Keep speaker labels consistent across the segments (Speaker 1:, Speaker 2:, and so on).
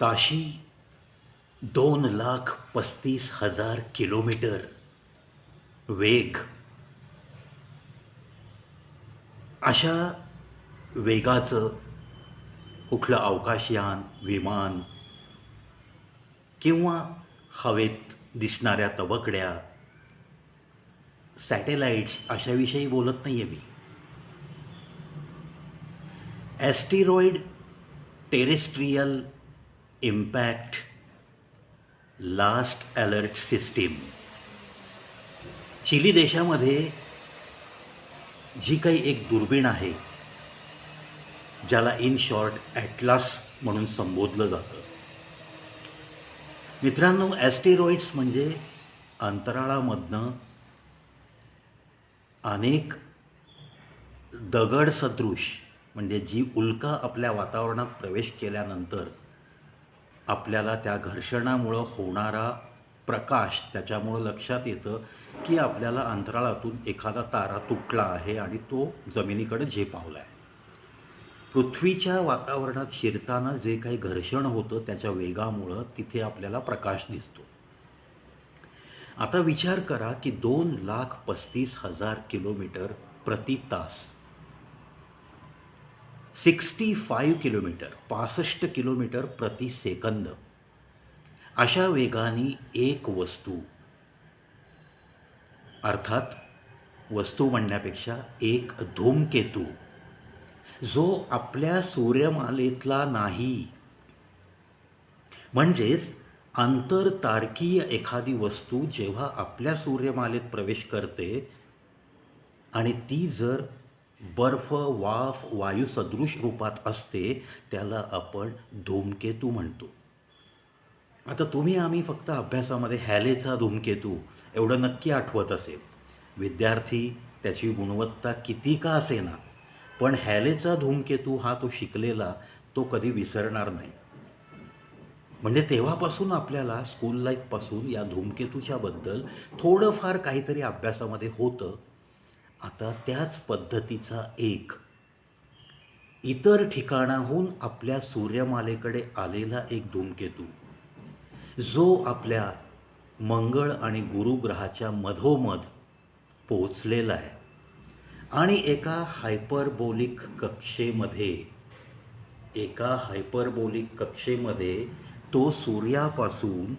Speaker 1: ताशी दोन लाख पस्तीस हजार किलोमीटर वेग. अशा वेगाचं कुठलं अवकाशयान विमान किंवा हवेत दिसणाऱ्या तबकड्या सॅटेलाइट्स अशाविषयी बोलत नाही आहे मी. Asteroid terrestrial impact last alert system Chile देशामध्ये जी काही एक दुर्बीण आहे ज्याला इन शॉर्ट ॲटलास म्हणून संबोधलं जातं. मित्रांनो ॲस्टेरॉइड्स म्हणजे अंतराळामधनं अनेक दगड सदृश म्हणजे जी उल्का आपल्या वातावरणात प्रवेश केल्यानंतर आपल्याला त्या घर्षणामुळं होणारा प्रकाश त्याच्यामुळं लक्षात येतं की आपल्याला अंतराळातून एखादा तारा तुटला आहे आणि तो जमिनीकडे झेपावला आहे पृथ्वीच्या वातावरणात शिरताना जे काही घर्षण होतं त्याच्या वेगामुळं तिथे आपल्याला प्रकाश दिसतो. आता विचार करा की दोन लाख पस्तीस हजार किलोमीटर प्रति तास सिक्स्टी फाईव्ह किलोमीटर पासष्ट किलोमीटर प्रति सेकंद. अशा वेगाने एक वस्तू अर्थात वस्तू म्हणण्यापेक्षा एक धूमकेतू जो आपल्या सूर्यमालेतला नाही. म्हणजेच आंतरतारकीय एखादी वस्तू जेव्हा आपल्या सूर्यमालेत प्रवेश करते आणि ती जर बर्फ वाफ वायू सदृश रूपात असते त्याला आपण धूमकेतू म्हणतो. आता तुम्ही आम्ही फक्त अभ्यासामध्ये हॅलेचा धूमकेतू एवढं नक्की आठवत असेल. विद्यार्थी त्याची गुणवत्ता किती का असेना पण हॅलेचा धूमकेतू हा तो शिकलेला तो कधी विसरणार नाही. म्हणजे तेव्हापासून आपल्याला स्कूल लाईफपासून या धूमकेतूच्याबद्दल थोडंफार काहीतरी अभ्यासामध्ये होतं आता त्याच पद्धतीचा एक. इतर ठिकाणाहून आपल्या सूर्यमालेकडे आलेला एक धूमकेतू. जो आपल्या मंगळ आणि गुरुग्रहाच्या मधोमध पोहोचलेला आहे. आणि एका हायपरबोलिक कक्षेमध्ये एका हायपरबोलिक कक्षेमध्ये तो सूर्यापासून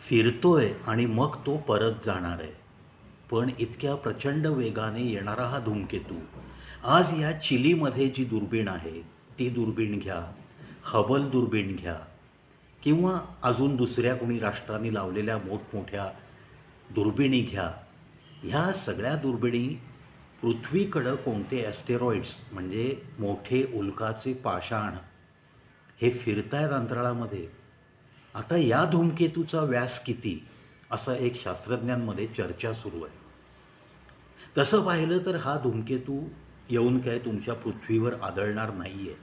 Speaker 1: फिरतोय आणि मग तो परत जाणार आहे. पण इतक्या प्रचंड वेगाने येणारा हा धूमकेतू. आज या चिलीमध्ये जी दुर्बीण आहे ती दुर्बीण घ्या हबल दुर्बीण घ्या. किंवा अजून दुसऱ्या कोणी राष्ट्रांनी लावलेल्या मोठमोठ्या दुर्बिणी घ्या. ह्या सगळ्या दुर्बिणी पृथ्वीकडं कोणते ॲस्टेरॉइड्स म्हणजे मोठे उल्काचे पाषाण हे फिरतायत अंतराळामध्ये. आता या धूमकेतूचा व्यास किती असं एक शास्त्रज्ञांमध्ये चर्चा सुरू आहे. तसं पाहिलं तर हा धूमकेतू येऊन काय तुमच्या पृथ्वीवर आदळणार नाही आहे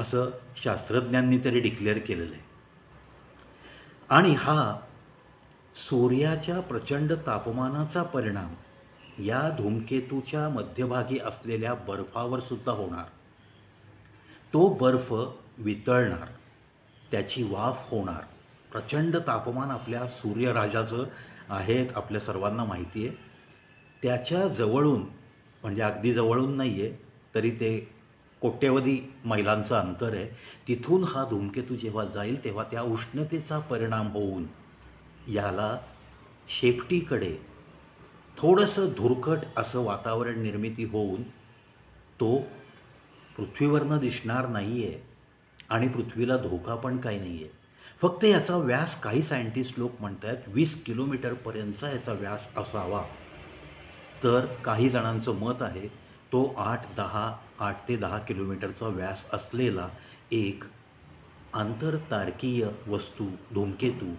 Speaker 1: असं शास्त्रज्ञांनी तरी डिक्लेअर केलेलं आहे. आणि हा सूर्याच्या प्रचंड तापमानाचा परिणाम या धूमकेतूच्या मध्यभागी असलेल्या बर्फावर सुद्धा होणार. तो बर्फ वितळणार त्याची वाफ होणार. प्रचंड तापमान आपल्या सूर्यराजाचं आहे आपल्या सर्वांना माहिती आहे त्याच्या जवळून म्हणजे अगदी जवळून नाही आहे तरी ते कोट्यवधी मैलांचं अंतर आहे. तिथून हा धूमकेतू जेव्हा जाईल तेव्हा त्या उष्णतेचा परिणाम होऊन याला शेपटीकडे थोडंसं धुरकट असं वातावरण निर्मिती होऊन तो पृथ्वीवरनं दिसणार नाही आहे आणि पृथ्वीला धोका पण काही नाही आहे फक्त याचा व्यास काही सायंटिस्ट लोक म्हणत आहेत वीस किलोमीटरपर्यंतचा याचा व्यास असावा. तर काही जणांचं मत आहे तो आठ दहा आठ ते दहा किलोमीटरचा व्यास असलेला एक आंतरतारकीय वस्तू धूमकेतू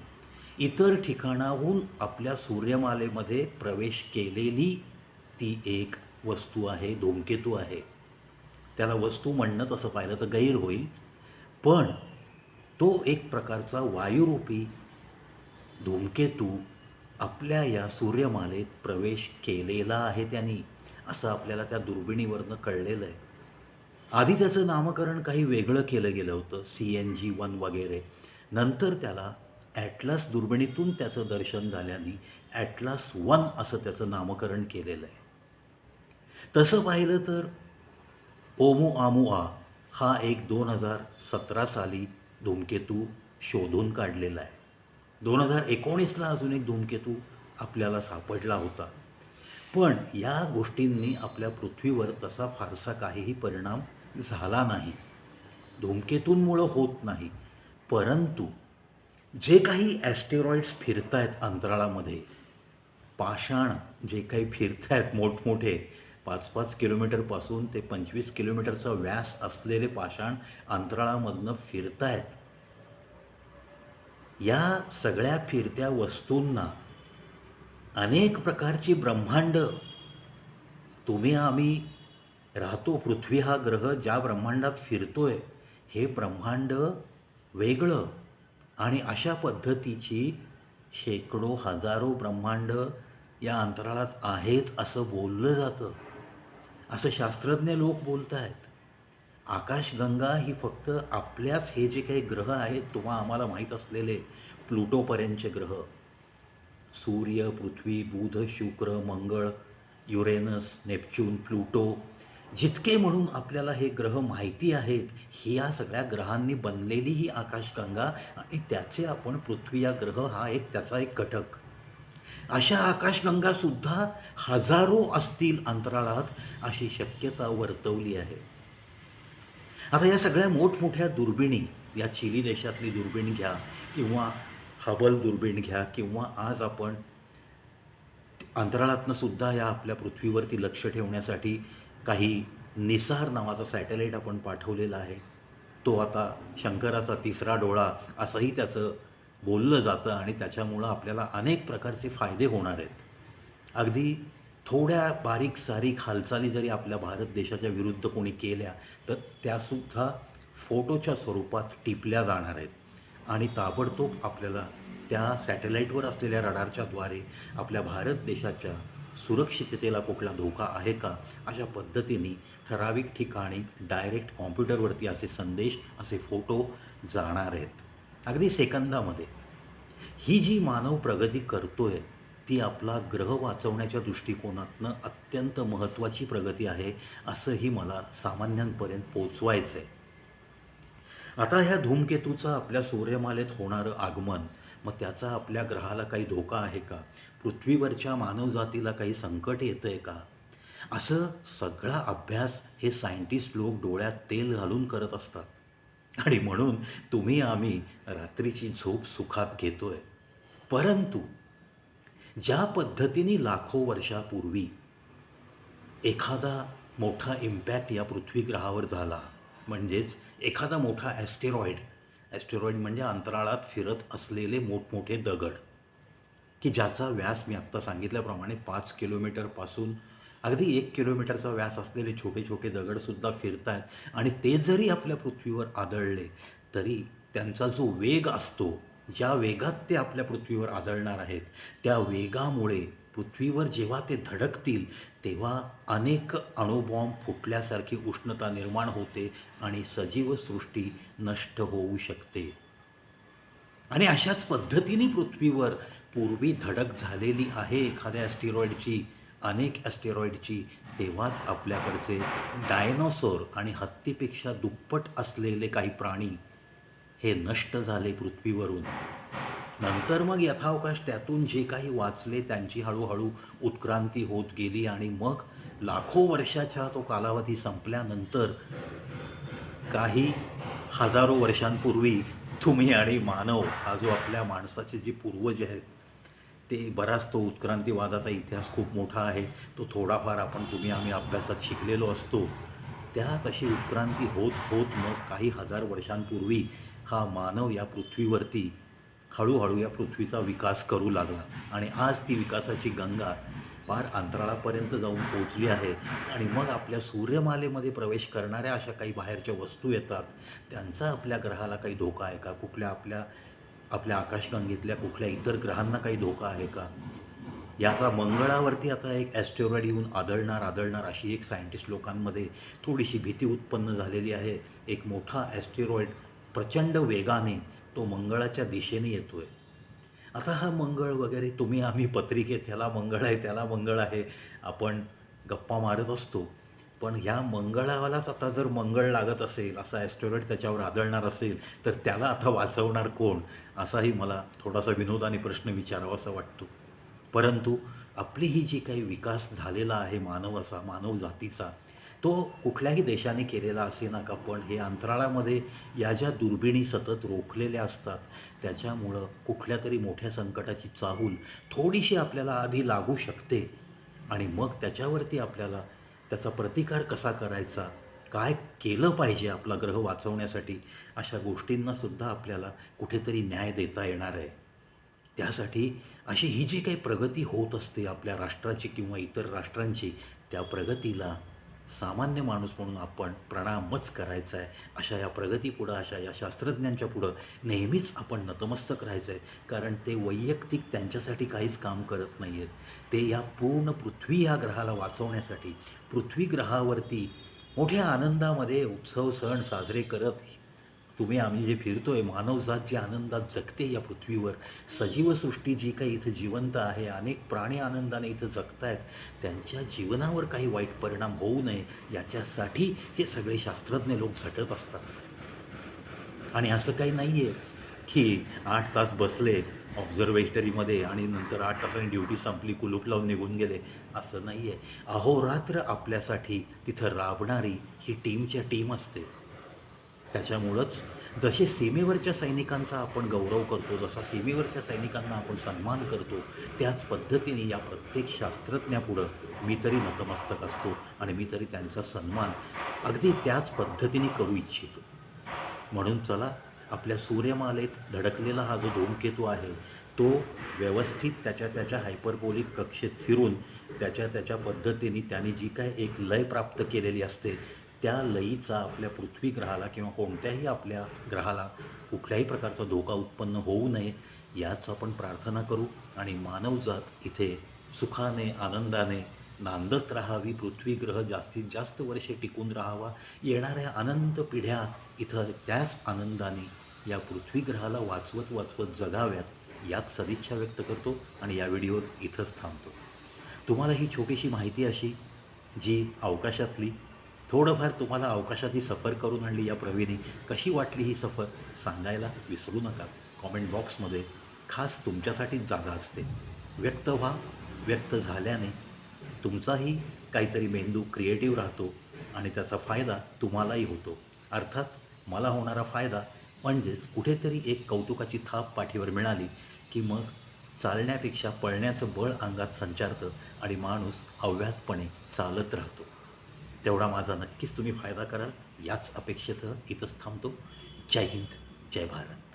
Speaker 1: इतर ठिकाणाहून आपल्या सूर्यमालेमध्ये प्रवेश केलेली ती एक वस्तू आहे धूमकेतू आहे. त्याला वस्तू म्हणणं तसं पाहिलं तर गैर होईल पण तो एक प्रकारचा वायुरूपी धूमकेतू आपल्या या सूर्यमालेत प्रवेश केलेला आहे त्यांनी असं आपल्याला त्या दुर्बिणीवरनं कळलेलं आहे. आधी त्याचं नामकरण काही वेगळं केलं गेलं होतं सी एन जी वन वगैरे. नंतर त्याला ॲटलास दुर्बिणीतून त्याचं दर्शन झाल्याने ॲटलास वन असं त्याचं नामकरण केलेलं आहे. तसं पाहिलं तर ओमू आमुआ हा एक दोन हजार सतरा साली धूमकेतू शोधून काढलेला आहे. दोन हजार एकोणीसला अजून एक धूमकेतू आपल्याला सापडला होता. पण या गोष्टींनी आपल्या पृथ्वीवर तसा फारसा काहीही परिणाम झाला नाही. धूमकेतूंमुळं होत नाही. परंतु जे काही ॲस्टेरॉइड्स फिरत आहेत अंतराळामध्ये पाषाण जे काही फिरत आहेत मोठमोठे पाच पाच किलोमीटरपासून ते पंचवीस किलोमीटरचा व्यास असलेले पाषाण अंतराळामधनं फिरत आहेत या सगळ्या फिरत्या वस्तूंना अनेक प्रकारची ब्रह्मांड तुम्ही आम्ही राहतो पृथ्वी हा ग्रह ज्या ब्रह्मांडात फिरतोय हे ब्रह्मांड वेगळं आणि अशा पद्धतीची शेकडो हजारो ब्रह्मांड या अंतराळात आहेत असं बोललं जातं. असं शास्त्रज्ञ लोक बोलत आहेत आकाशगंगा ही फक्त आपल्याच हे जे काही ग्रह आहेत तुम्हा आम्हाला माहीत असलेले प्लुटोपर्यंतचे ग्रह. सूर्य पृथ्वी बुध शुक्र मंगळ युरेनस नेपच्यून प्लुटो जितके म्हणून आपल्याला हे ग्रह माहिती आहेत ही या सगळ्या ग्रहांनी बनलेली ही आकाशगंगा आणि त्याचे आपण पृथ्वी या ग्रह हा एक त्याचा एक घटक. अशा आकाशगंगासुद्धा हजारो असतील अंतराळात अशी शक्यता वर्तवली आहे. आता या सगळ्या मोठमोठ्या दुर्बिणी या चिली देशातली दुर्बीण घ्या किंवा हबल दुर्बीण घ्या किंवा आज आपण अंतराळातनं सुद्धा या आपल्या पृथ्वीवरती लक्ष ठेवण्यासाठी काही निसार नावाचा सॅटेलाईट आपण पाठवलेला आहे. तो आता शंकराचा तिसरा डोळा असंही त्याचं बोललं जातं आणि त्याच्यामुळं आपल्याला अनेक प्रकारचे फायदे होणार आहेत. अगदी थोड्या बारीक सारीक हालचाली जरी आपल्या भारत देशाच्या विरुद्ध कोणी केल्या तर त्यासुद्धा फोटोच्या स्वरूपात टिपल्या जाणार आहेत. आणि ताबडतोब आपल्याला त्या सॅटेलाईटवर असलेल्या रडारच्याद्वारे आपल्या भारत देशाच्या सुरक्षिततेला कुठला धोका आहे का अशा पद्धतीने ठराविक ठिकाणी डायरेक्ट कॉम्प्युटरवरती असे संदेश असे फोटो जाणार आहेत. अगदी सेकंदामध्ये. ही जी मानव प्रगती करतो आहे ती आपला ग्रह वाचवण्याच्या दृष्टिकोनातनं अत्यंत महत्त्वाची प्रगती आहे असंही मला सामान्यांपर्यंत पोचवायचं आहे आता ह्या धूमकेतूचं आपल्या सूर्यमालेत होणारं आगमन मग त्याचा आपल्या ग्रहाला काही धोका आहे का? पृथ्वीवरच्या मानवजातीला काही संकट येतं आहे का? असं सगळा अभ्यास हे सायंटिस्ट लोक डोळ्यात तेल घालून करत असतात. आणि म्हणून तुम्ही आम्ही रात्रीची झोप सुखात घेतोय. परंतु ज्या पद्धतीने लाखो वर्षापूर्वी एखादा मोठा इम्पॅक्ट या पृथ्वी ग्रहावर झाला म्हणजेच एखादा मोठा ॲस्टेरॉईड ॲस्टेरॉईड म्हणजे अंतराळात फिरत असलेले मोठमोठे दगड की ज्याचा व्यास मी आत्ता सांगितल्याप्रमाणे पाच किलोमीटरपासून अगदी एक किलोमीटरचा व्यास असलेले छोटे छोटे दगडसुद्धा फिरत आहेत आणि ते जरी आपल्या पृथ्वीवर आदळले तरी त्यांचा जो वेग असतो ज्या वेगात ते आपल्या पृथ्वीवर आदळणार आहेत त्या वेगामुळे पृथ्वीवर जेव्हा ते धडकतील तेव्हा अनेक अणुबॉम्ब फुटल्यासारखी उष्णता निर्माण होते आणि सजीव सृष्टी नष्ट होऊ शकते. आणि अशाच पद्धतीने पृथ्वीवर पूर्वी धडक झालेली आहे एखाद्या ॲस्टेरॉईडची अनेक ॲस्टेरॉईडची तेव्हाच आपल्याकडचे डायनोसॉर आणि हत्तीपेक्षा दुप्पट असलेले काही प्राणी हे नष्ट झाले पृथ्वीवरून. नंतर मग यथावकाश त्यातून जे काही वाचले त्यांची हळूहळू उत्क्रांती होत गेली आणि मग लाखो वर्षाचा तो कालावधी संपल्यानंतर काही हजारो वर्षांपूर्वी तुम्ही आणि मानव हा जो आपल्या माणसाचे जे पूर्वज आहेत ते बराच तो उत्क्रांतीवादाचा इतिहास खूप मोठा आहे. तो थोडाफार आपण तुम्ही आम्ही अभ्यासात शिकलेलो असतो. त्या तशी उत्क्रांती होत होत मग काही हजार वर्षांपूर्वी हा मानव या पृथ्वीवरती हळूहळू या पृथ्वीचा विकास करू लागला. आणि आज ती विकासाची गंगा पार अंतराळापर्यंत जाऊन पोचली आहे. आणि मग आपल्या सूर्यमालेमध्ये प्रवेश करणाऱ्या अशा काही बाहेरच्या वस्तू येतात. त्यांचा आपल्या ग्रहाला काही धोका आहे का? कुठल्या आपल्या आपल्या आकाशगंगेतल्या कुठल्या इतर ग्रहांना काही धोका आहे का? याचा मंगळावरती आता एक ॲस्टेरॉइड येऊन आदळणार आदळणार अशी एक सायंटिस्ट लोकांमध्ये थोडीशी भीती उत्पन्न झालेली आहे. एक मोठा ॲस्टेरॉइड प्रचंड वेगाने तो मंगळाच्या दिशेने येतो आहे आता हा मंगळ वगैरे तुम्ही आम्ही पत्रिकेत ह्याला मंगळ आहे त्याला मंगळ आहे आपण गप्पा मारत असतो. पण ह्या मंगळालाच आता जर मंगळ लागत असेल असा ॲस्टेरॉइड त्याच्यावर आदळणार असेल तर त्याला आता वाचवणार कोण? असाही मला थोडासा विनोदाने प्रश्न विचारावासा वाटतो. परंतु आपली ही जी काही विकास झालेला आहे मानवाचा मानवजातीचा तो कुठल्याही देशाने केलेला असे नका पण हे अंतराळामध्ये या ज्या दुर्बिणी सतत रोखलेल्या असतात त्याच्यामुळं कुठल्या तरी मोठ्या संकटाची चाहूल थोडीशी आपल्याला आधी लागू शकते आणि मग त्याच्यावरती आपल्याला त्याचा प्रतिकार कसा करायचा काय केलं पाहिजे आपला ग्रह वाचवण्यासाठी अशा गोष्टींनासुद्धा आपल्याला कुठेतरी न्याय देता येणार आहे. त्यासाठी अशी ही जी काही प्रगती होत असते आपल्या राष्ट्राची किंवा इतर राष्ट्रांची त्या प्रगतीला सामान्य माणूस म्हणून आपण प्रणामच करायचा आहे अशा या प्रगतीपुढं अशा या शास्त्रज्ञांच्या पुढं नेहमीच आपण नतमस्तक राहायचं आहे कारण ते वैयक्तिक त्यांच्यासाठी काहीच काम करत नाही आहेत ते या पूर्ण पृथ्वी या ग्रहाला वाचवण्यासाठी पृथ्वी ग्रहावरती मोठ्या आनंदामध्ये उत्सव सण साजरे करत तुम्ही आम्ही जे फिरतोय मानवजात जे आनंदात जगते या पृथ्वीवर सजीव सृष्टी जी काही इथं जिवंत आहे अनेक प्राणी आनंदाने इथं जगतायत त्यांच्या जीवनावर काही वाईट परिणाम होऊ नये याच्यासाठी हे सगळे शास्त्रज्ञ लोक झटत असतात. आणि असं काही नाही आहे की आठ तास बसले ऑब्झर्वेटरीमध्ये आणि नंतर आठ तासांनी ड्युटी संपली कुलूप लावून निघून गेले. असं नाही आहे अहोरात्र आपल्यासाठी तिथं राबणारी ही टीमच्या टीम असते. त्याच्यामुळंच जसे सीमेवरच्या सैनिकांचा आपण गौरव करतो जसा सीमेवरच्या सैनिकांना आपण सन्मान करतो त्याच पद्धतीने या प्रत्येक शास्त्रज्ञापुढं मी तरी नतमस्तक असतो आणि मी तरी त्यांचा सन्मान अगदी त्याच पद्धतीने करू इच्छितो. म्हणून चला आपल्या सूर्यमालेत धडकलेला हा जो धूमकेतू आहे तो व्यवस्थित त्याच्या त्याच्या हायपरबोलिक कक्षेत फिरून त्याच्या त्याच्या पद्धतीने त्याने जी काय एक लय प्राप्त केलेली असते त्या लयीचा आपल्या पृथ्वी ग्रहाला किंवा कोणत्याही आपल्या ग्रहाला कुठल्याही प्रकारचा धोका उत्पन्न होऊ नये याच आपण प्रार्थना करू आणि मानवजात इथे सुखाने आनंदाने नांदत राहावी. पृथ्वी ग्रह जास्तीत जास्त वर्षे टिकून राहावा. येणाऱ्या अनंत पिढ्या इथं त्याच आनंदाने या पृथ्वी ग्रहाला वाचवत वाचवत जगाव्यात यात सदिच्छा व्यक्त करतो आणि या व्हिडिओत इथंच थांबतो. तुम्हाला ही छोटीशी माहिती अशी जी अवकाशातली थोडंफार तुम्हाला अवकाशात ही सफर करून आणली या प्रवीणी. कशी वाटली ही सफर? सांगायला विसरू नका. कॉमेंट बॉक्समध्ये खास तुमच्यासाठीच जागा असते. व्यक्त व्हा. व्यक्त झाल्याने तुमचाही काहीतरी मेंदू क्रिएटिव्ह राहतो आणि त्याचा फायदा तुम्हालाही होतो. अर्थात मला होणारा फायदा म्हणजेच कुठेतरी एक कौतुकाची थाप पाठीवर मिळाली की मग चालण्यापेक्षा पळण्याचं बळ अंगात संचारतं आणि माणूस अव्याहतपणे चालत राहतो. तेवढा माझा नक्कीच तुम्ही फायदा कराल. याच अपेक्षेसह इथंच थांबतो. जय हिंद जय भारत.